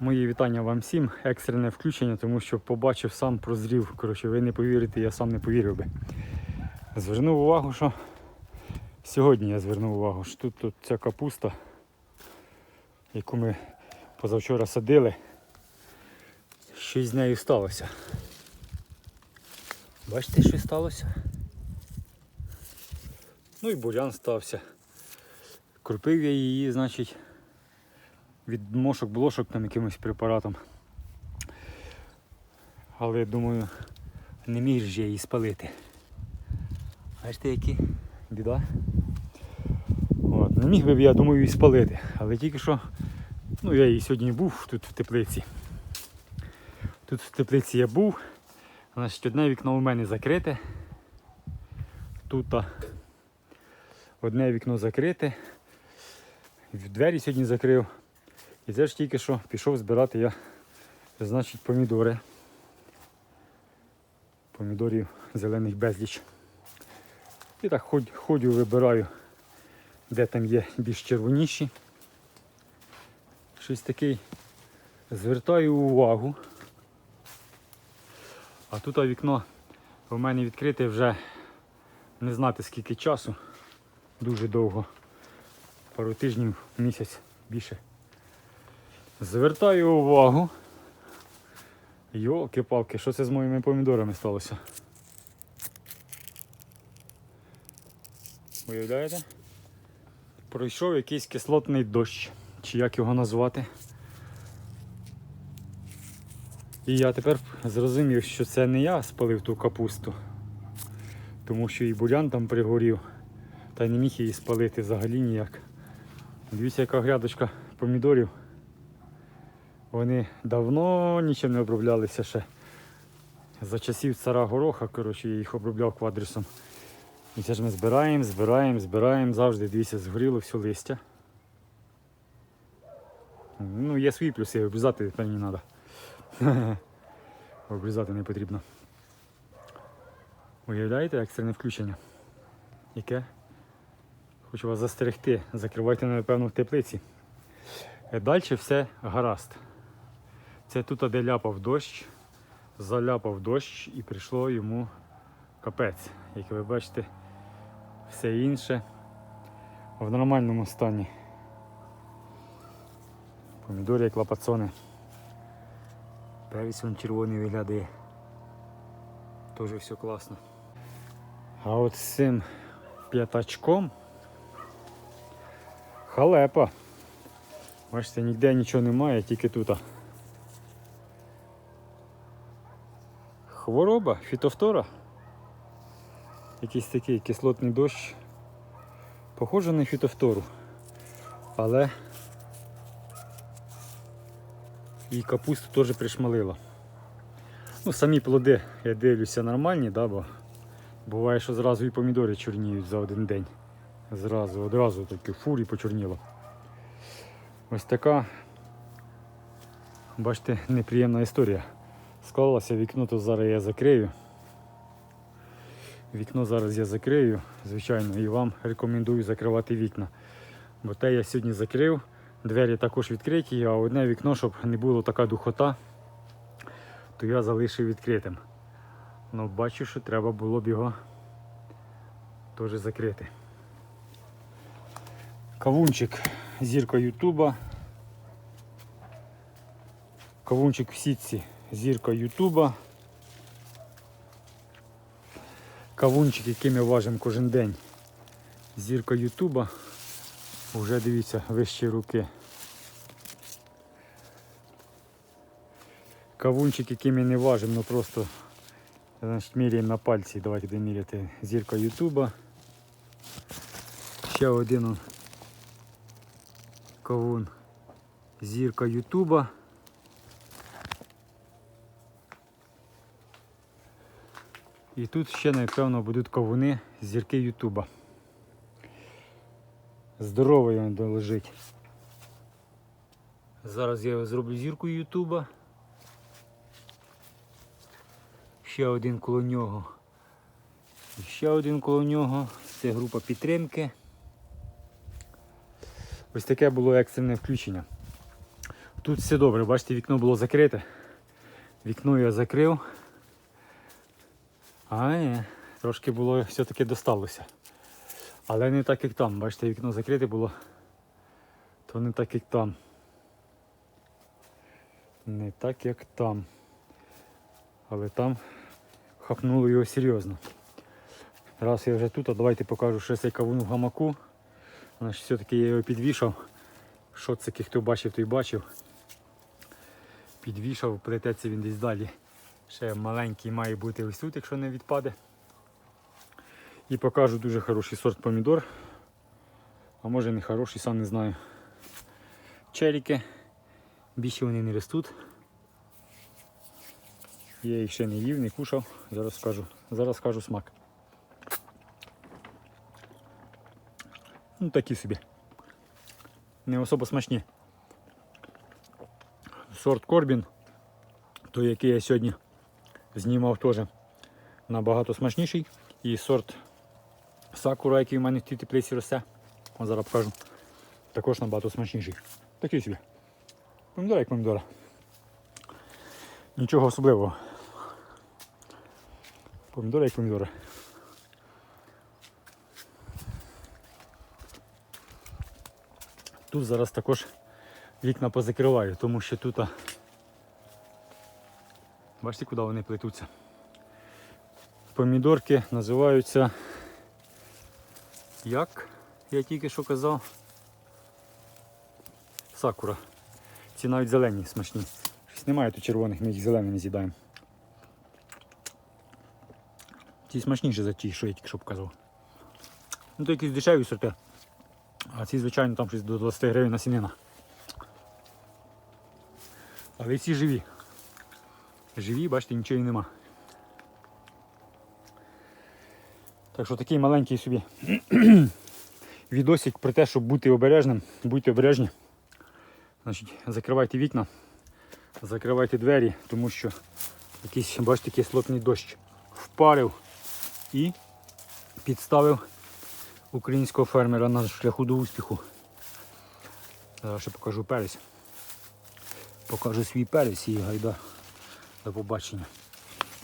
Мої вітання вам всім. Екстрене включення, тому що побачив, сам прозрів. Коротше, ви не повірите, я сам не повірив би. Звернув увагу, що сьогодні я звернув увагу, що тут, тут ця капуста, яку ми позавчора садили, щось з нею сталося. Бачите, що сталося? Ну і бурян стався. Крупив я її, значить, від мошок, блошок там якимось препаратом. Але я думаю, не міг же її спалити. Бачите, які біда. От, не міг би я думаю її спалити. Але тільки що, ну я її сьогодні був тут в теплиці. Тут в теплиці я був. Значить, одне вікно у мене закрите. Тут одне вікно закрите. Двері сьогодні закрив. І це ж тільки що пішов збирати я, значить, помідори. Помідорів зелених безліч. І так ходю, вибираю, де там є більш червоніші. Щось такий звертаю увагу. А тут вікно у мене відкрите вже не знати скільки часу. Дуже довго. Пару тижнів, місяць більше. Звертаю увагу. Йолки-палки, що це з моїми помідорами сталося? Уявляєте? Пройшов якийсь кислотний дощ, чи як його назвати. І я тепер зрозумів, що це не я спалив ту капусту, тому що і бурян там пригорів, та не міг її спалити взагалі ніяк. Дивіться, яка грядочка помідорів. Вони давно нічим не оброблялися ще. За часів цара гороха, коротше, я їх обробляв квадрісом. І це ж ми збираємо, збираємо, збираємо, завжди дивіться, згоріло все листя. Ну, є свої плюси, обрізати тепер не треба. Обрізати не потрібно. Уявляєте, екстрене включення? Яке? Хочу вас застерегти, закривайте, напевно, в теплиці. Далі все гаразд. Це тут, де ляпав дощ, заляпав дощ і прийшло йому капець. Як ви бачите, все інше в нормальному стані. Помідори як лапацони. Перець він червоний виглядає. Теж все класно. А от з цим п'ятачком халепа. Бачите, ніде нічого немає, тільки тут. Хвороба, фітофтора. Якийсь такий кислотний дощ. Похоже на фітофтору. Але і капусту теж пришмалило. Ну, самі плоди, я дивлюся, нормальні, да, бо буває, що зразу і помідори чорніють за один день. Зразу, одразу такі фурі почорніло. Ось така, бачите, неприємна історія. Склалося вікно, то зараз я закрию. Вікно зараз я закрию, звичайно, і вам рекомендую закривати вікна. Бо те я сьогодні закрив, двері також відкриті, а одне вікно, щоб не було така духота, то я залишив відкритим. Ну, бачу, що треба було б його теж закрити. Кавунчик зірка Ютуба. Кавунчик в сітці зірка Ютуба. Кавунчик, який ми важимо кожен день. Зірка Ютуба. Вже дивіться, вище руки. Кавунчик, який ми не важимо, ну просто значить, міряємо на пальці. Давайте будемо міряти. Зірка Ютуба. Ще один кавун. Зірка Ютуба. І тут ще, напевно, будуть кавуни зірки Ютуба. Здоровий він лежить. Зараз я зроблю зірку Ютуба. Ще один коло нього. Ще один коло нього. Це група підтримки. Ось таке було екстрене включення. Тут все добре, бачите, вікно було закрите. Вікно я закрив. А ні, трошки було все-таки досталося. Але не так, як там. Бачите, вікно закрите було. То не так, як там. Не так, як там. Але там хапнуло його серйозно. Раз я вже тут, а давайте покажу ще цей кавун в гамаку. Все-таки я його підвішав. Шоцики, хто бачив, той бачив. Підвішав, плететься він десь далі. Ще маленький має бути ось тут, якщо не відпаде. І покажу дуже хороший сорт помідор. А може не хороший, сам не знаю. Черіки. Більше вони не ростуть. Я їх ще не їв, не кушав. Зараз скажу. Зараз скажу смак. Ну такі собі. Не особо смачні. Сорт Корбін, той, який я сьогодні знімав теж набагато смачніший. І сорт Сакура, який в мене в тій теплиці росте. Ось зараз покажу. Також набагато смачніший. Такий собі. Помідора як помідора. Нічого особливого. Помідори як помідори. Тут зараз також вікна позакриваю, тому що тут. Бачите, куди вони плетуться. Помідорки називаються як я тільки що казав. Сакура. Ці навіть зелені смачні. Щось немає тут червоних, ми їх зеленими з'їдаємо. Ці смачніші за ті, що я тільки що показав. Ну то якісь дешеві сорти. А ці, звичайно, там щось до 20 гривень на сінина. Але ці живі. Живі, бачите, нічого і нема. Так що такий маленький собі відосик про те, щоб бути обережним, будьте обережні. Значить, закривайте вікна, закривайте двері, тому що якийсь, бачите, кислотний дощ впарив і підставив українського фермера на шляху до успіху. Зараз ще покажу перець. Покажу свій перець і гайда до побачення.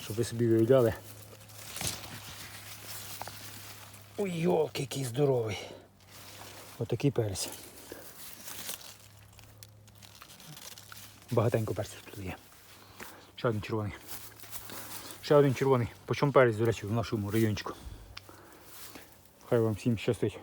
Щоб ви собі уявляли. Ой, йолки, який здоровий. Отакий перець. Багатенько перців тут є. Ще один червоний. Ще один червоний. По чому перець, до речі, в нашому райончику. Хай вам всім щастить.